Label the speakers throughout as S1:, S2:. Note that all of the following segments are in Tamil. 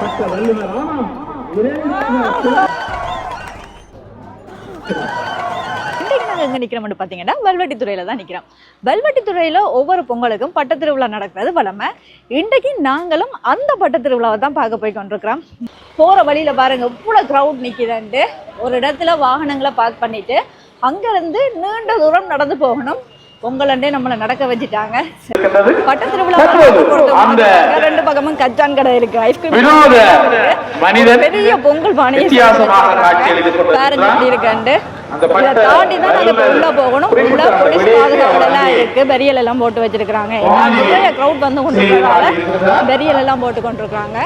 S1: பட்ட வள்ளுவர் ஆமாம் இரண்டாக
S2: இன்றைக்கு நாங்கள் பார்த்தீங்கன்னா வல்வெட்டி துறையில் தான் நிற்கிறோம் வல்வெட்டி துறையில் ஒவ்வொரு பொங்கலுக்கும் பட்டத் திருவிழா நடக்கிறது வளமை இன்றைக்கு நாங்களும் அந்த பட்டத் திருவிழாவை தான் பார்க்க போய் கொண்டிருக்கிறோம். போகிற வழியில் பாருங்க இவ்வளோ க்ரௌட் நிற்கிதுன்ட்டு ஒரு இடத்துல வாகனங்களை பார்க் பண்ணிட்டு அங்கேருந்து நீண்ட தூரம் நடந்து போகணும். பொங்கலண்டே நம்மளை நடக்க வச்சுட்டாங்க. பட்டத் திருவிழா ரெண்டு பக்கமும் கச்சான் கடை இருக்கு ஐஸ்கிரீம் பெரிய பொங்கல்
S3: கொண்டிருக்கிறார்.
S2: பாருங்க எப்படி
S3: பட்ட
S2: தாண்டி தான் இப்ப உள்ள போகணும். உள்ள போலீஸ்
S3: வெளியே
S2: பாதுகாப்பு எல்லாம்
S3: வந்து
S2: இருக்கு. பெரியல் எல்லாம் போட்டு வச்சிருக்காங்க க்ரௌட் வந்து
S3: சீர்காழி
S2: பெரியல் எல்லாம் போட்டு கொண்டிருக்காங்க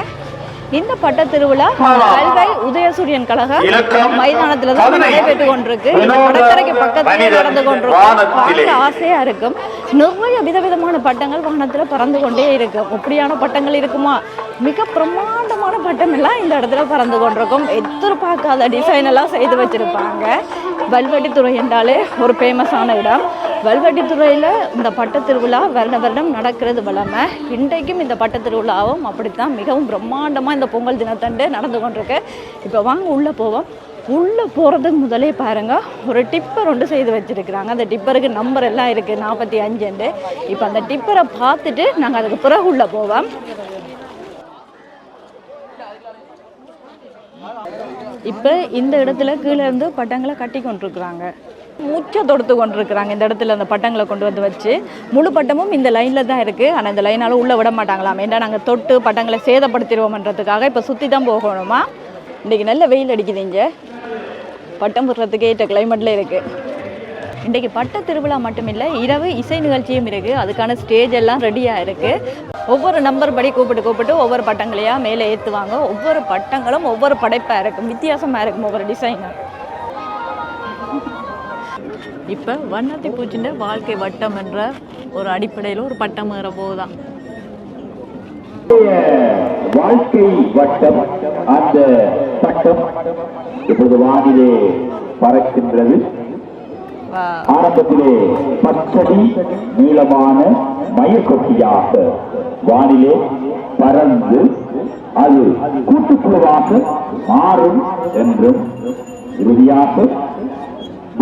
S2: இந்த பட்ட திருவிழா. கல்வை உதயசூரியன் கழக
S3: இலக்கம்
S2: மைதானத்துல தான். நடைபெற்று கொண்டிருக்கு. கடற்கரைக்கு பக்கத்திலே நடந்து கொண்டிருக்கும். பார்க்க ஆசையா இருக்கும். நிறைய விதவிதமான பட்டங்கள் வானத்துல பறந்து கொண்டே இருக்கு அப்படியான பட்டங்கள் இருக்குமா? மிக பிரம்மாண்டமான பட்டம் எல்லாம் இந்த இடத்துல பறந்து கொண்டிருக்கும். எதிர்பார்க்காத டிசைன் எல்லாம் செய்து வச்சிருப்பாங்க. வல்வெட்டித்துறை என்றாலே ஒரு ஃபேமஸான இடம். வல்வெட்டித்துறையில் இந்த பட்டத்திருவிழா வருட வருடம் நடக்கிறது வளமை இன்றைக்கும் இந்த பட்டத்திருவிழாவும் அப்படித்தான். மிகவும் பிரம்மாண்டமாக இந்த பொங்கல் தினத்தண்டு நடந்து கொண்டிருக்கு. இப்போ வாங்க உள்ளே போவோம். உள்ளே போகிறதுக்கு முதலே பாருங்க. ஒரு டிப்பர் ஒன்று செய்து வச்சிருக்கிறாங்க. அந்த டிப்பருக்கு நம்பர் எல்லாம் இருக்குது நாற்பத்தி அஞ்சுண்டு இப்போ அந்த டிப்பரை பார்த்துட்டு நாங்கள் அதுக்கு பிறகு உள்ளே போவோம். இப்போ இந்த இடத்துல கீழே இருந்து பட்டங்களை கட்டி கொண்டிருக்கிறாங்க. மூச்சை தொடுத்து கொண்டிருக்கிறாங்க இந்த இடத்துல அந்த பட்டங்களை கொண்டு வந்து வச்சு. முழு பட்டமும் இந்த லைனில் தான் இருக்குது ஆனால் இந்த லைனால உள்ளே விட மாட்டாங்களாம். ஏன்னா நாங்கள் தொட்டு பட்டங்களை சேதப்படுத்திடுவோம்ன்றதுக்காக இப்போ சுற்றி தான் போகணுமா? இன்றைக்கி நல்ல வெயில் அடிக்குது இங்கே. பட்டம் போடுறதுக்கே ஏற்ற கிளைமேட்டில் இருக்குது இன்றைக்கு பட்ட திருவிழா மட்டும் இல்லை இரவு இசை நிகழ்ச்சியும் இருக்குது அதுக்கான ஸ்டேஜ் எல்லாம் ரெடியாக இருக்குது ஒவ்வொரு நம்பர் படி கூப்பிட்டு கூப்பிட்டு ஒவ்வொரு பட்டங்களையாக மேலே ஏற்றுவாங்க ஒவ்வொரு பட்டங்களும் ஒவ்வொரு படைப்பாக இருக்கும் வித்தியாசமாக இருக்கும் ஒவ்வொரு டிசைனும் இப்போ வண்ணத்தி பூச்சின்ற வாழ்க்கை வட்டம் என்ற ஒரு அடிப்படையில் ஒரு பட்டம் ஏற போகுதான்.
S4: வாழ்க்கை வட்டம் அந்த பட்டம் இப்பொழுது வானிலே பறக்கின்றது. ஆரம்பத்திலே பச்சடி நீளமான மயக்கொட்டியாக வானிலே பறந்து அது கூட்டுக்குழுவாக மாறும் என்றும் இறுதியாக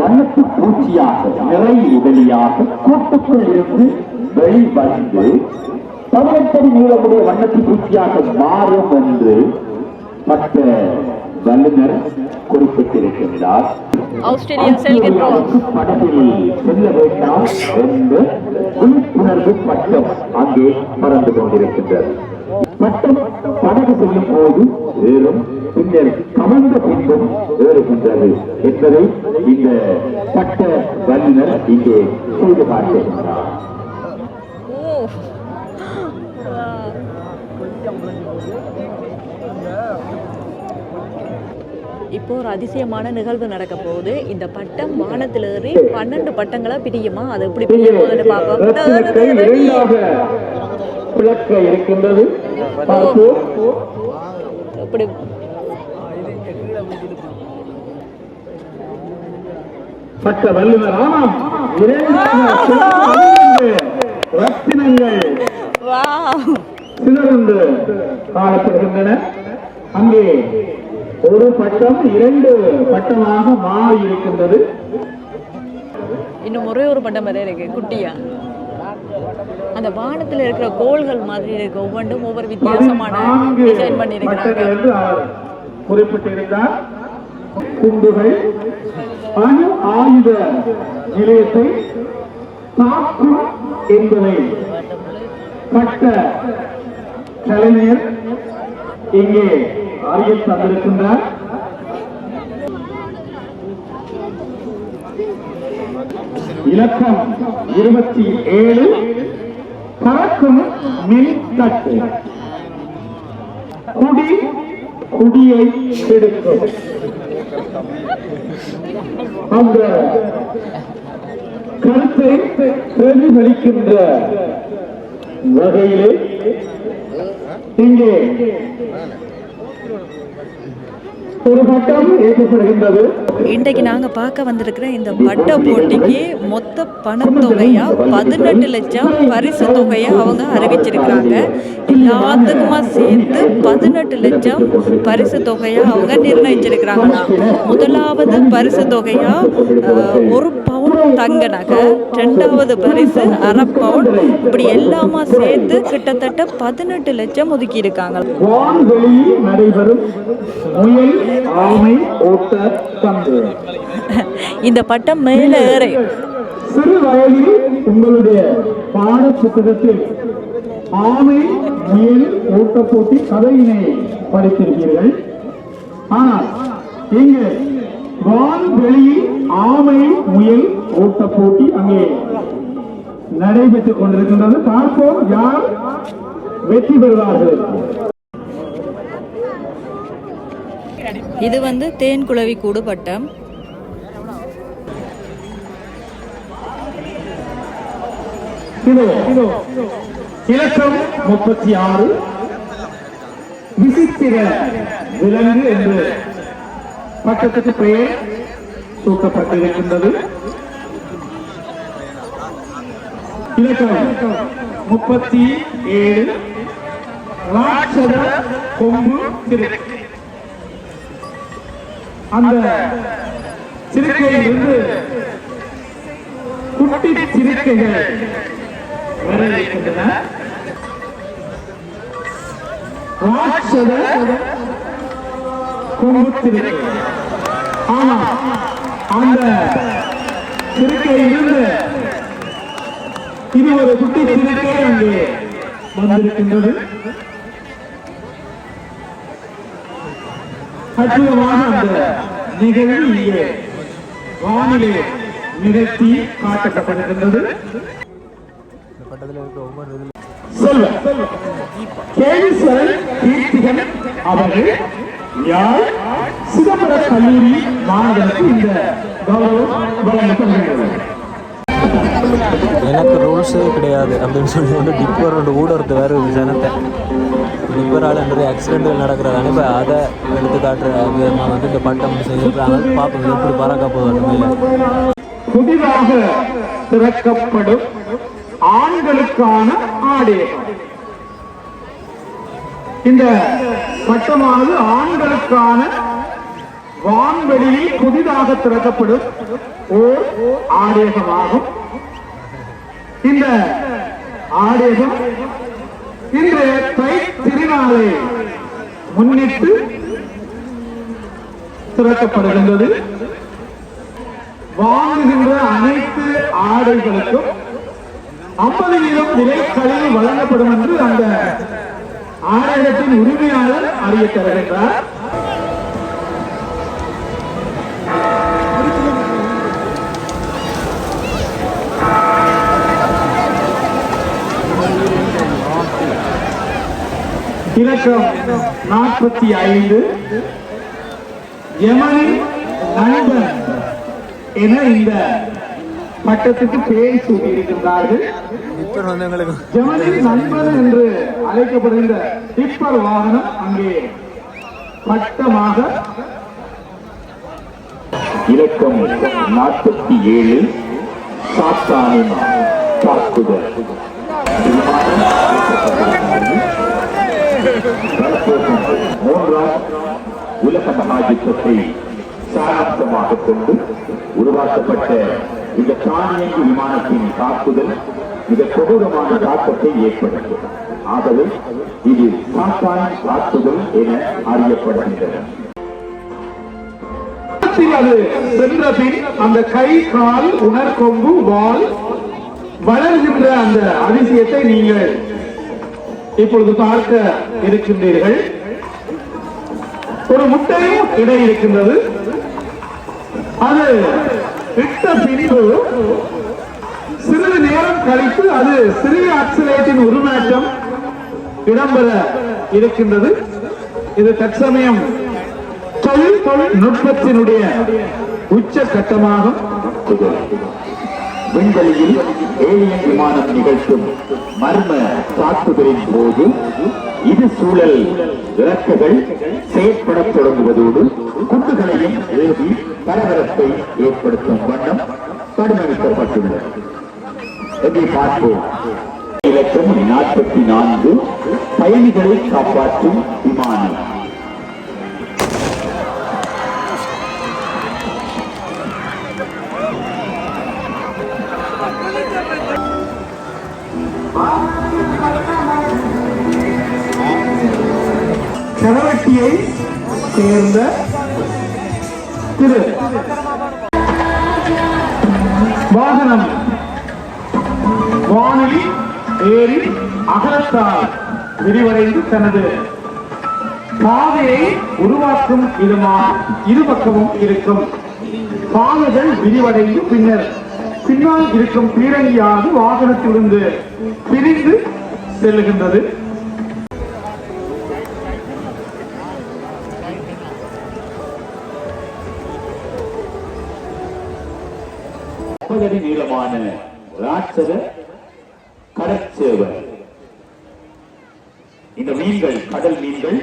S4: வண்ணத்து பூச்சியாக நிறை உடலியாக கூட்டுக்குள் இருந்து வெளிவந்து பதினெட்டடி நீளமுடைய வண்ணத்து பூச்சியாக மாறும் என்று மற்ற வல்லுநர் குறிப்பிட்டிருக்கின்றார். படகில் செல்ல வேண்டாம் என்று விழிப்புணர்வு பட்டம் அங்கே பறந்து கொண்டிருக்கின்றது. பட்டம் படகு செல்லும் போது ஏறும். பின்னர் கமழ்ந்த பின்பும் ஏறுகின்றது என்பதை இந்த பட்ட வல்லுநர் இங்கே செய்து
S2: இப்போ ஒரு அதிசயமான நிகழ்வு நடக்க போகுது. இந்த பட்டம் வானத்தில் ஏறி பன்னெண்டு பட்டங்களா பிரியுமா? அது எப்படி பிரிய போகுதுன்னு பார்ப்போம்.
S4: இருக்கின்றது.
S1: ஆமாம் இரண்டாக சிறப்பு ரத்தினங்கள்.
S2: வா
S1: சிதறந்து காணப்படுகின்றன. அங்கே ஒரு பட்டம் இரண்டு பட்டமாக மாறி இருக்கின்றது
S2: இன்னும் ஒரே ஒரு பட்டம் வேற இருக்கு குட்டியா? அந்த வானத்துல இருக்கிற கோள்கள் மாதிரி இருக்கு. ஒவ்வொன்றும் ஒவ்வொரு வித்தியாசமான டிசைன் பண்ணியிருக்கிறாங்க.
S1: குறிப்பிட்டிருந்தார். குண்டுகள் அணு ஆயுத நிலையத்தை தாக்கும் என்பதை பட்ட கலைஞர் இங்கே அறிய தந்திருக்கின்றார். இலக்கம் இருபத்தி ஏழு பறக்கும் மின் தட்டு குடி குடியை கெடுக்கும். அந்த கருத்தை பிரதிபலிக்கின்ற வகையிலே இங்கே
S2: இன்றைக்கு நாங்கள் பார்க்க வந்திருக்கிற இந்த பட்ட போட்டிக்கு மொத்த பணத்தொகையா பதினெட்டு லட்சம் பரிசு தொகையை அவங்க அறிவிச்சிருக்கிறாங்க. எல்லாத்துக்குமா சேர்த்து பதினெட்டு லட்சம் பரிசு தொகையை அவங்க நிர்ணயிச்சிருக்கிறாங்கண்ணா முதலாவது பரிசு தொகையா ஒரு பவுன் தங்க நகை ரெண்டாவது பரிசு அரை பவுன். இப்படி எல்லாமா சேர்த்து கிட்டத்தட்ட பதினெட்டு லட்சம் ஒதுக்கி இருக்காங்க
S1: ஆமை ஓட்ட பந்து
S2: இந்த பட்டம் மேலே ஏறி.
S1: சிறு வயதில் உங்களுடைய பாட புத்தகத்தில் ஆமை முயல் ஓட்ட போட்டி கதையினை படித்திருப்பீர்கள் ஆனால் இங்கு வான்வெளியில் ஆமை முயல் ஓட்ட போட்டி அங்கே நடைபெற்றுக் கொண்டிருக்கின்றது. பார்ப்போம் யார் வெற்றி பெறுவார்கள்.
S2: இது வந்து தேன் குளவி கூடு பட்டம்.
S1: இலக்கம் முப்பத்தி ஆறு விசித்திர விலங்கு என்று பட்டத்துக்கு பெயர் சூட்டப்பட்டிருக்கின்றது. இலக்கம் முப்பத்தி ஏழு. ராட்சத கொம்பு சிறுத்தை அந்த சிறுக்கையிலிருந்து குட்டி சிறுக்கைகள் வர இருக்கின்றன ராட்சத கொம்பு சிறுக்கை ஆனா அந்த சிறுக்கையிலிருந்து இது ஒரு குட்டி சிறுக்கை அங்கே வந்திருக்கின்றது. அற்புதமான அந்த நிகழ்வு இங்கே வானிலை நிகழ்த்தி காட்டப்பட்டிருக்கின்றது. செல்வ கேளீஸ்வரன் கீர்த்திகன் அவர்கள் யார்? சிதம்பர கல்லூரி மாணவருக்கு இந்த கௌரவம் வழங்கப்படுகிறது
S5: எனக்கு ரூல்ஸே கிடையாது அப்படின்னு சொல்லி வந்து டிப்பரோட ஊடுறது வேறு ஒரு ஜனத்தை டிப்பரால் நிறைய ஆக்சிடென்ட்கள் நடக்கிறதானே இப்போ அதை எடுத்து காட்டுற விதமாக வந்து இந்த பட்டம் செய்யறாங்க பார்ப்போம் எப்படி பறக்க போதும்
S1: புதிதாக திறக்கப்படும் ஆண்களுக்கான ஆடையகம் இந்த பட்டமானது ஆண்களுக்கான வான்வெளியில் புதிதாக திறக்கப்படும் ஓர் ஆடையகமாகும் இந்த ஆடியதும் இன்று தை திருநாளை முன்னிட்டு திறக்கப்படுகின்றது. வாங்குகின்ற அனைத்து ஆடைகளுக்கும் ஐம்பது வீதம் விலை கழிவு வழங்கப்படும் என்று அந்த ஆடையகத்தின் உரிமையாளர் அறிய தருகின்றார் இலக்கம் நாற்பத்தி ஐந்து. யமனின் நண்பன் என இந்த பட்டத்துக்கு பெயர் சூட்டியிருக்கின்றார்கள். ஜமனின் நண்பன் என்று அழைக்கப்படுகின்ற டிப்பர் வாகனம் அங்கே பட்டமாக
S4: இலக்கம் நாற்பத்தி ஏழு. சாத்தானின் தாக்குதல். மூன்றாம் உலக மகாஜித்தத்தை சாராம்சமாக கொண்டு உருவாக்கப்பட்ட இந்த தானியங்கி விமானத்தின் தாக்குதல் மிக கொடூரமான தாக்கத்தை ஏற்படுத்தும் ஆகவே இது சாத்தானின் தாக்குதல் என அறியப்படுகின்றன.
S1: அது சென்ற பின் அந்த கை கால் உணர்கொம்பு வால் வளர்கின்ற அந்த அதிசயத்தை நீங்கள் இப்பொழுது பார்க்க இருக்கின்றீர்கள். ஒரு முட்டையும் இடை இருக்கின்றது. அது இட்ட பிரிவு சிறிது நேரம் கழித்து அது சிறிய அக்சலேட்டின் உருமாற்றம் இடம்பெற இருக்கின்றது. இது தற்சமயம் தொழில் தொழில்நுட்பத்தினுடைய உச்ச கட்டமாகும்
S4: விண்வெளியில் ஏழிய விமானம் நிகழ்த்தும் மர்ம தாக்குதலின் போது இது சூழல் இறக்கைகள் செயற்படத் தொடங்குவதோடு குண்டுகளையும் ஏவி பரபரப்பை ஏற்படுத்தும் வண்ணம் வடிவமைக்கப்பட்டுள்ளது என்று பார்ப்போம். இலக்கம் நாற்பத்தி நான்கு பயணிகளை காப்பாற்றும் விமானம்.
S1: கரவட்டியை சேர்ந்த திரு வாகனம். வானொலி ஏறி அகலத்தால் விரிவடைந்து தனது பாதையை உருவாக்கும் விதமா இருபக்கமும் இருக்கும். பாதைகள் விரிவடைந்து பின்னர் பின்னால் இருக்கும் பீரங்கியானது வாகனத்திலிருந்து பிரிந்து செல்லுகின்றது.
S4: முப்பது அடி நீளமான ராட்சத கடற்சேவர் இந்த மீன்கள் கடல் மீன்கள்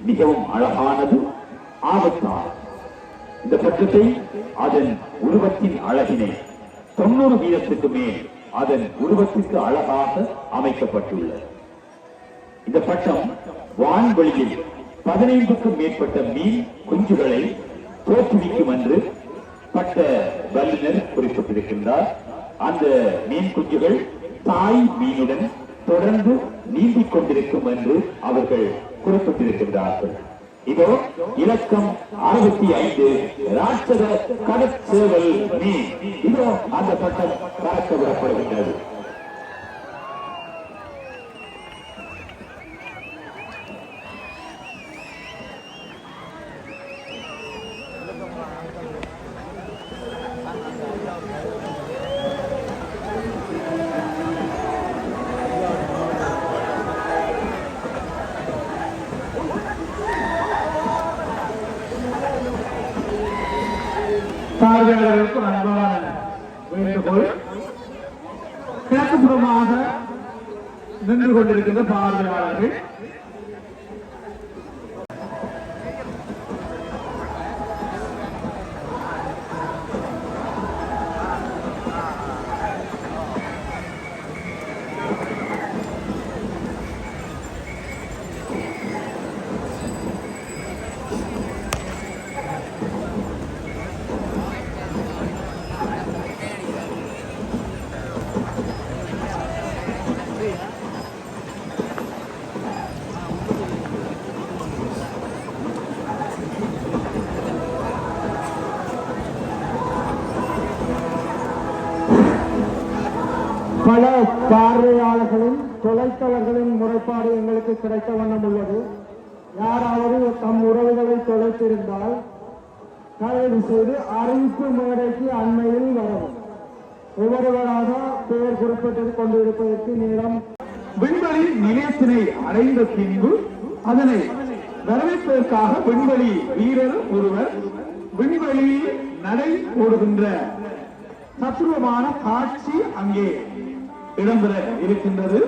S4: மிகவும் அழகானது ஆபத்தார் இந்த பட்டத்தை அதன் உருவத்தின் அழகினை தொண்ணூறு வீதத்துக்கு மேல் அதன் உருவத்திற்கு அழகாக அமைக்கப்பட்டுள்ளது. இந்த பட்டம் வான்வெளியில் பதினைந்துக்கும் மேற்பட்ட மீன் குஞ்சுகளை தோற்றுவிக்கும் என்று பட்ட வல்லுநர் குறிப்பிட்டிருக்கின்றார். அந்த மீன் குஞ்சுகள் தாய் மீனுடன் தொடர்ந்து நீந்திக் கொண்டிருக்கும் என்று அவர்கள் குறிப்பிட்டிருக்கின்றார்கள். இதோ இலக்கம் அறுபத்தி ஐந்து ராட்சத கடற்சேவல் மீன். இதோ அந்த பட்டம் பறக்க விடப்படுகின்றது.
S1: நின்று கொண்டிருக்கின்ற பார்வையாளர்கள்
S6: பல பார்வையாளர்களும் தொலைத்தவர்களின் முறைப்பாடு எங்களுக்கு கிடைத்த வண்ணம் உள்ளது. யாராவது தம் உறவுகளை தொலைத்திருந்தால் தயவு செய்து அறிவிப்பு மேடைக்கு அண்மையில் வரவும். ஒவ்வொருவராக பெயர் குறிப்பிட்டுக் கொண்டிருப்பதற்கு நேரம்.
S1: விண்வெளி நிலையத்தினை அடைந்த பின்பு அதனை வரவேற்பதற்காக விண்வெளி வீரர் ஒருவர் விண்வெளியில் நடை போடுகின்ற தத்துவமான காட்சி அங்கே இடம்பெற இருக்கின்றது.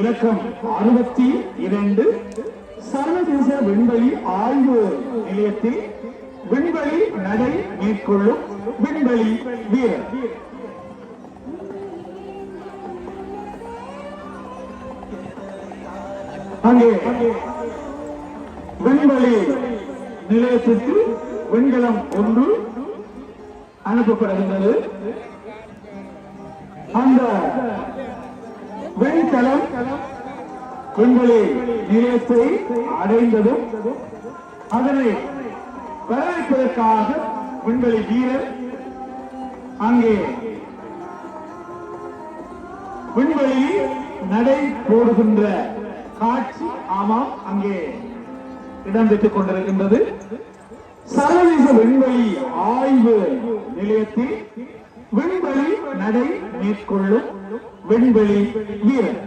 S1: இலக்கம் அறுபத்தி இரண்டு. சர்வதேச விண்வெளி ஆய்வு நிலையத்தில் விண்வெளி நடை மேற்கொள்ளும் விண்வெளி வீரர். அங்கே விண்வெளி நிலையத்திற்கு விண்கலம் ஒன்று அனுப்பப்படுகின்றது. அந்த வெளித்தளம் விண்வெளி நிலையத்தை அடைந்ததும் அதனை வரவேற்பதற்காக விண்வெளி வீரர் அங்கே விண்வெளியில் நடை போடுகின்ற காட்சி ஆமாம் அங்கே இடம்பெற்றுக் கொண்டிருக்கின்றது. சர்வதேச விண்வெளி ஆய்வு நிலையத்தில் வெளிவழி நடை மேற்கொள்ளும் வெளிவழி வீரர்.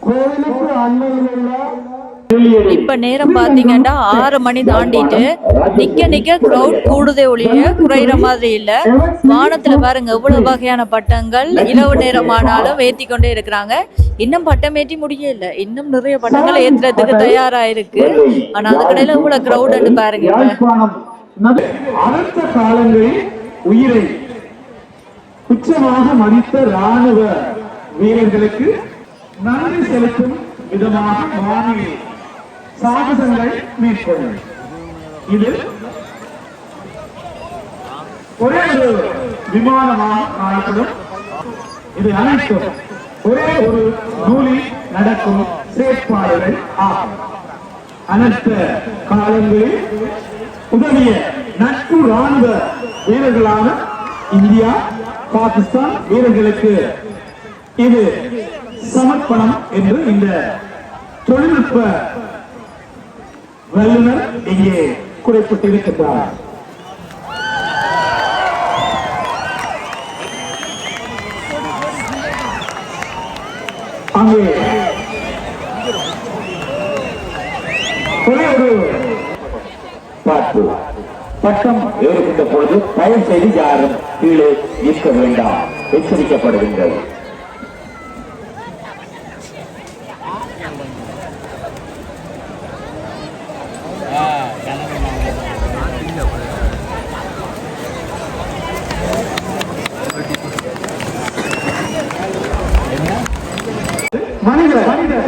S6: கோவிலுக்கு அண்மையில் உள்ள
S2: இப்ப நேரம் பாத்தீங்கன்னா ஆறு மணி தாண்டிட்டு நிக்க நிக்க கிரவுட் கூடுதே ஒழிய குறையிற மாதிரி இல்ல. வானத்துல பாருங்க எவ்வளவு வகையான பட்டங்கள் இரவு நேரமானாலும் ஏத்தி கொண்டே இருக்கிறாங்க. இன்னும் பட்டம் ஏற்றி முடியல இன்னும் நிறைய பட்டங்கள் ஏத்துறதுக்கு தயாரா இருக்கு ஆனா அதுக்கடையில இவ்வளவு கிரவுட் பாருங்க
S1: அடுத்த காலங்களில் உயிரை துச்சமாக மதித்த ராணுவ வீரர்களுக்கு நன்றி செலுத்தும் விதமாக வானில் சாகசங்கள் மேற்கொள்ளும். இது ஒரே ஒரு விமானமாக காணப்படும். இது அனைத்தும் ஒரே ஒரு நூலில் நடக்கும் செயற்பாடுகள் ஆகும். அனைத்து காலங்களில் உதவிய நட்பு ராணுவ வீரர்களான இந்தியா பாகிஸ்தான் வீரர்களுக்கு இது சமர்ப்பணம் என்று இந்த தொழில்நுட்ப வல்லுநர் இங்கே குறிப்பிட்டிருக்கின்றார். அங்கே ஒரே ஒரு
S4: பார்ப்பு பட்டம் ஏறுகின்ற பொழுது தயவு செய்து யாரும் கீழே இருக்க வேண்டாம். எச்சரிக்கப்படுகின்றது.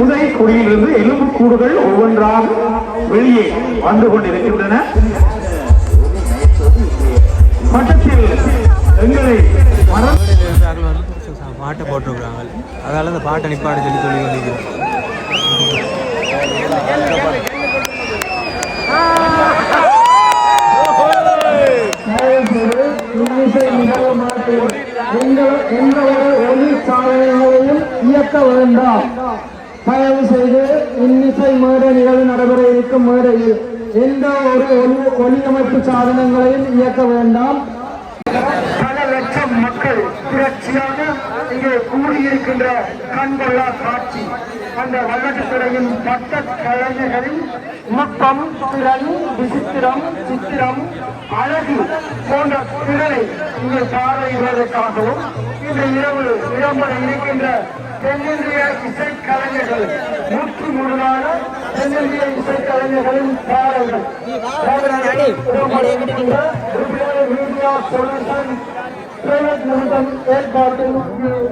S1: புதை குடியிலிருந்து எலும்பு கூடுகள் ஒவ்வொன்றாக வெளியே வந்து கொண்டிருக்கின்றன. பட்டத்தில் எங்களை
S5: பாட்டை போட்டிருக்கிறாங்க. அதால அந்த பாட்டை நிப்பாடு சொல்லி சொல்லி கொண்டிருக்கிறேன்
S6: தயவுசெய்து இன்னிசை நிகழ மாட்டேன். எங்கள் எந்த ஒரு ஒளி சாதனைகளையும் இயக்க வேண்டாம். நாளை மேடை நிகழ்வு நடைபெற இருக்கும் மேடையில் எந்த ஒரு ஒளி ஒளியமைப்பு சாதனங்களையும் இயக்க வேண்டாம். பல லட்சம் மக்கள் புரட்சியாக இங்கே கூடியிருக்கின்ற கண்கொள்ளா காட்சி. அந்த வல்லட்டுத்துறையின் பட்ட கலைஞர்களின் நுட்பம் திறன் விசித்திரம் சித்திரம் அழகு போன்ற திறனை இங்கே பார்வையிடுவதற்காகவும் இந்த இரவு இடம்பெற இருக்கின்ற தென்னிந்திய இசைக்கலைஞர்கள் நூற்றி முழுதான தென்னிந்திய இசைக்கலைஞர்களின் பாடல்கள். மீடியா சொல்யூஷன் பிரைவேட் லிமிடெட் ஏற்பாட்டில்